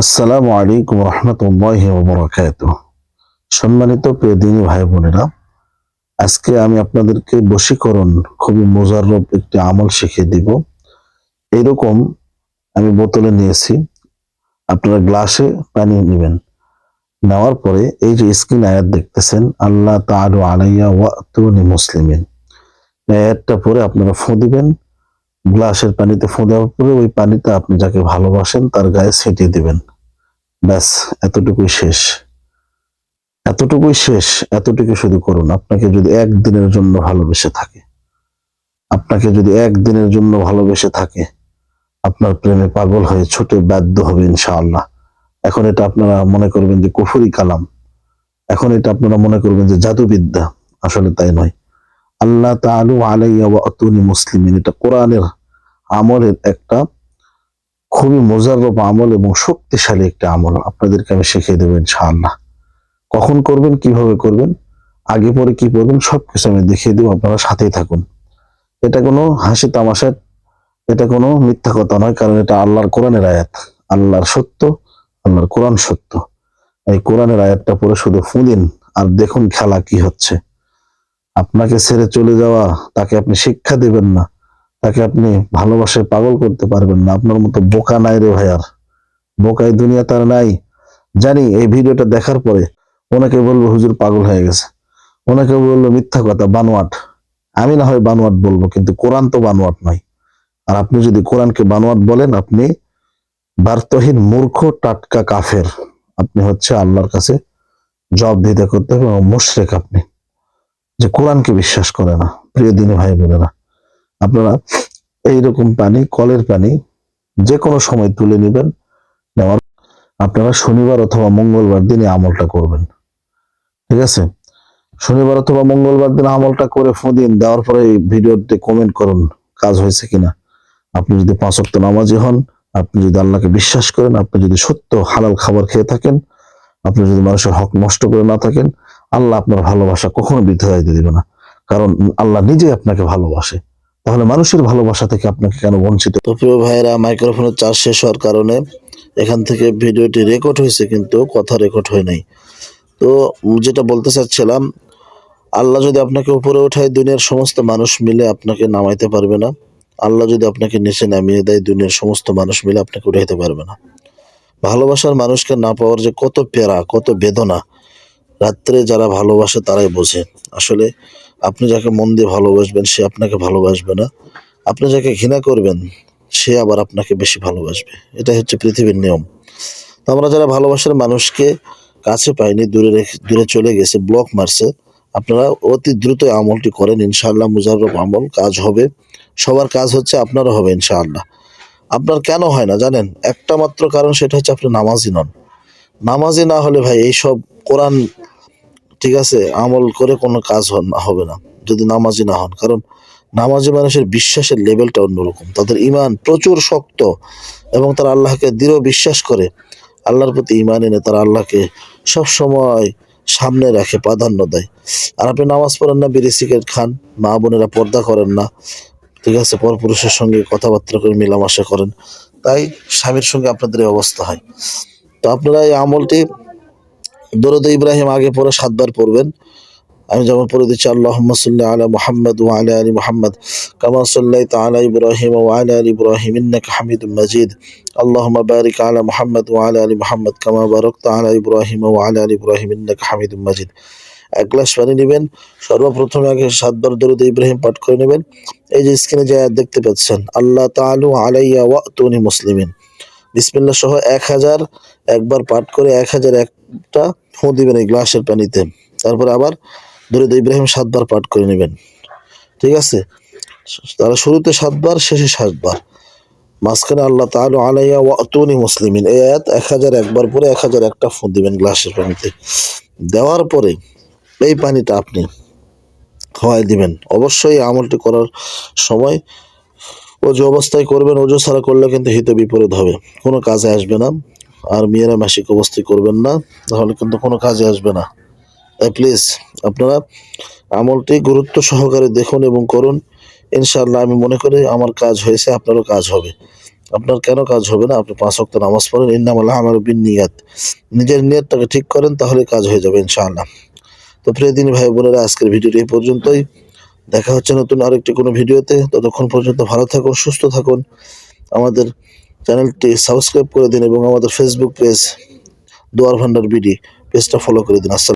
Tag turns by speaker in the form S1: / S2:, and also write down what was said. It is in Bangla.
S1: আসসালামু আলাইকুম রহমতুল্লাহ বরকাত সম্মানিত প্রিয় দিনী ভাই বোনেরা, আজকে আমি আপনাদেরকে বশীকরণ খুবই মোজাররব একটি আমল শিখিয়ে দিব। এরকম আমি বোতলে নিয়েছি, আপনারা গ্লাসে পানি নেবেন। নেওয়ার পরে এই যে স্ক্রিন আয়াত দেখতেছেন আল্লাহ তাআলু আলাইয়া ওয়াতুনি মুসলিমিন। আয়াতটা পরে আপনারা ফোঁ দিবেন গ্লাসের পানিতে ফু দেওয়ার পরে ওই পানিতে আপনি যাকে ভালোবাসেন তার গায়ে ছিটিয়ে দিবেন। ব্যাস, এতটুকুই শেষ। এতটুকুই শেষ এতটুকু শুধু করুন। আপনাকে যদি একদিনের জন্য ভালোবেসে থাকে, আপনাকে যদি একদিনের জন্য ভালোবেসে থাকে, আপনার প্রেমে পাগল হয়ে ছুটে বাধ্য হবে ইনশাআল্লাহ। এখন এটা আপনারা মনে করবেন যে কুফুরি কালাম। এখন এটা আপনারা মনে করবেন যে জাদুবিদ্যা। আসলে তাই নয়। আল্লাহ তাআলু আলাইয়া ওয়া আতুনি মুসলিমিন। এটা কোরআনের আমলের একটা খুবই মোজাররব আমল এবং শক্তিশালী একটা আমল আপনাদেরকে আমি শিখিয়ে দেবো ইনশাআল্লাহ। কখন করবেন, কীভাবে করবেন, আগে পরে কি করবেন সবকিছু আমি দেখিয়ে দেবো, আপনারা সাথেই থাকুন। এটা কোনো হাসি তামাশার, এটা কোনো মিথ্যা কথা নয়, কারণ এটা আল্লাহর কোরআনের আয়াত। আল্লাহর সত্য, আল্লাহর কোরআন সত্য। এই কোরআনের আয়াতটা পরে শুধু ফুদিন আর দেখুন খেলা কি হচ্ছে। আপনাকে ছেড়ে চলে যাওয়া, তাকে আপনি শিক্ষা দেবেন না। তাকে আপনি ভালোবাসায় পাগল করতে পারবেন না। আপনার মতো বোকা নাই রে ভাইয়ার বোকাই দুনিয়া তার নাই। জানি এই ভিডিওটা দেখার পরে ওনাকে বলব, হুজুর পাগল হয়ে গেছে। ওনাকে বলল মিথ্যা কথা, বানোয়াট। আমি না হয় বানোয়াট বলব, কিন্তু কোরআন তো বানোয়াট নয়। আর আপনি যদি কোরআনকে বানোয়াট বলেন, আপনি বার্তহীন মূর্খ টাটকা কাফের। আপনি হচ্ছে আল্লাহর কাছে জব দিতে করতে হবে এবং মুশরেক আপনি। যে কোরআনকে বিশ্বাস করে না, প্রিয় দিনী ভাই বোনেরা আপনারা এইরকম পানি, কলের পানি যে কোনো সময় তুলে নেবেন। নেওয়ার আপনারা শনিবার অথবা মঙ্গলবার দিনে আমলটা করবেন। ঠিক আছে? শনিবার অথবা মঙ্গলবার দিন আমলটা করে ফোদিন দেওয়ার পরে এই ভিডিওতে কমেন্ট করুন, কাজ হয়েছে কিনা। আপনি যদি পাঁচ ওয়াক্ত নামাজি হন, আপনি যদি আল্লাহকে বিশ্বাস করেন, আপনি যদি সত্য হালাল খাবার খেয়ে থাকেন, আপনি যদি মানুষের হক নষ্ট করে না থাকেন, আল্লাহ আপনার ভালোবাসা কখনো বৃদ্ধা দিতে দিবে না। কারণ আল্লাহ নিজে আপনাকে ভালোবাসে। তাহলে মানুষের ভালোবাসা থেকে আপনাকে কেন বঞ্চিত? তো প্রিয় ভাইয়েরা, মাইক্রোফোনের চার্জ শেষ হওয়ার কারণে এখান থেকে ভিডিওটি রেকর্ড হয়েছে কিন্তু কথা রেকর্ড হয় নাই। তো যেটা বলতে চাচ্ছিলাম, আল্লাহ যদি আপনাকে উপরে ওঠায় দুনিয়ার সমস্ত মানুষ মিলে আপনাকে নামাইতে পারবে না। আল্লাহ যদি আপনাকে নিচে নামিয়ে দেয়, দুনিয়ার সমস্ত মানুষ মিলে আপনাকে উঠাইতে পারবে না। ভালোবাসার মানুষকে না পাওয়ার যে কত পেরা কত বেদনা, রাত্রে যারা ভালোবাসে তারাই বোঝে। আসলে আপনি যাকে মন দিয়ে ভালোবাসবেন, সে আপনাকে ভালোবাসবে না। আপনি যাকে ঘৃণা করবেন, সে আবার আপনাকে বেশি ভালোবাসবে। এটাই হচ্ছে পৃথিবীর নিয়ম। তো আমরা যারা ভালোবাসার মানুষকে কাছে পাইনি, দূরে রেখে, দূরে চলে গেছে ব্লক মারছে, আপনারা অতি দ্রুত আমলটি করেন, ইনশাআল্লাহ মুজাররব আমল কাজ হবে। সবার কাজ হচ্ছে আপনারও হবে, ইনশাআল্লাহ। আপনার কেন হয় না, জানেন? একটা মাত্র কারণ, সেটা হচ্ছে আপনি নামাজি নন। নামাজি না হলে ভাই, এইসব কোরআন ঠিক আছে, আমল করে কোনো কাজ হন- হবে না, যদি নামাজি না হন। কারণ নামাজি মানুষের বিশ্বাসের লেভেলটা অন্যরকম। তাদের ইমান প্রচুর শক্ত এবং তারা আল্লাহকে দৃঢ় বিশ্বাস করে। আল্লাহর প্রতি ইমান এনে তারা আল্লাহকে সব সময় সামনে রাখে, প্রাধান্য দেয়। আর আপনি নামাজ পড়েন না, বিড়ি, সিগারেট খান, মা বোনেরা পর্দা করেন না, ঠিক আছে, পরপুরুষের সঙ্গে কথাবার্তা করে মেলামেশা করেন। তাই স্বামীর সঙ্গে আপনাদের অবস্থা হয়। তো আপনারা এই আমলটি দরদ ইব্রাহিম আগে পরে সাতবার পড়বেন। আমি যেমন পড়ে দিচ্ছি আল্লাহ সাল্লি আলা মুহাম্মদ ও আলা আলি মুহাম্মদ কামা সাল্লাইতা আলা ইব্রাহিম ওয়া আলা আলি ইব্রাহিম ইন্নাকা হামিদ মাজিদ। আল্লাহুম্মা বারিক আলা মুহাম্মদ ওয়া আলা আলি মুহাম্মদ কামা বারাকতা আলা ইব্রাহিম ওয়া আলা আলি ইব্রাহিম ইন্নাকা হামিদ মাজিদ। এক গ্লাস পানি নেবেন, সর্বপ্রথমে আগে সাতবার দরুদ ইব্রাহিম পাঠ করে নেবেন। এই যে স্ক্রিনে যে দেখতে পাচ্ছেন আল্লাহ তাআলু আলাইয়া ওয়া তুনি মুসলিমিন। বিসমিল্লাহ সহ এক হাজার, একবার পাঠ করে এক হাজার একটা ফোঁ দিবেন এই গ্লাসের পানিতে। তারপরে আবার দরুদ ইব্রাহিম সাতবার পাঠ করে নেবেন। ঠিক আছে? তারা শুরুতে সাতবার, শেষে সাতবার। মাঝখানে আল্লাহ তাআলা আলাইয়া ওয়া তুনি মুসলিমিন। এই আয়াত এক হাজার একবার পরে এক হাজার একটা ফোঁ দিবেন গ্লাসের পানিতে। দেওয়ার পরে এই পানিটা আপনি খাওয়াই দিবেন। অবশ্যই আমলটি করার সময় অজু অবস্থায় করবেন, অজু ছাড়া করলে কিন্তু হিত বিপরীত হবে। কোনো কাজে আসবে না। আর মেয়েরা মাসিক অবস্থায় করবেন না, তাহলে কিন্তু কোনো কাজে আসবে না। তাই প্লিজ আপনারা আমলটি গুরুত্ব সহকারে দেখুন এবং করুন। ইনশাআল্লাহ, আমি মনে করি আমার কাজ হয়েছে, আপনারও কাজ হবে। আপনার কেন কাজ হবে না? আপনি পাঁচ ওয়াক্ত নামাজ পড়েন। ইন্নামাল্লাহ আমার বিন নিয়াত নিজের নিয়তটাকে ঠিক করেন, তাহলে কাজ হয়ে যাবে ইনশাআল্লাহ। তো প্রিয় দিনী ভাই বোনেরা, আজকের ভিডিওটি এই পর্যন্তই। দেখা হচ্ছে নতুন আরেকটি কোনো ভিডিওতে। ততক্ষণ পর্যন্ত ভালো থাকুন, সুস্থ থাকুন। আমাদের চ্যানেলটি সাবস্ক্রাইব করে দিন এবং আমাদের ফেসবুক পেজ দোয়ার ভান্ডার বিডি পেজটা ফলো করে দিন। আসসালাম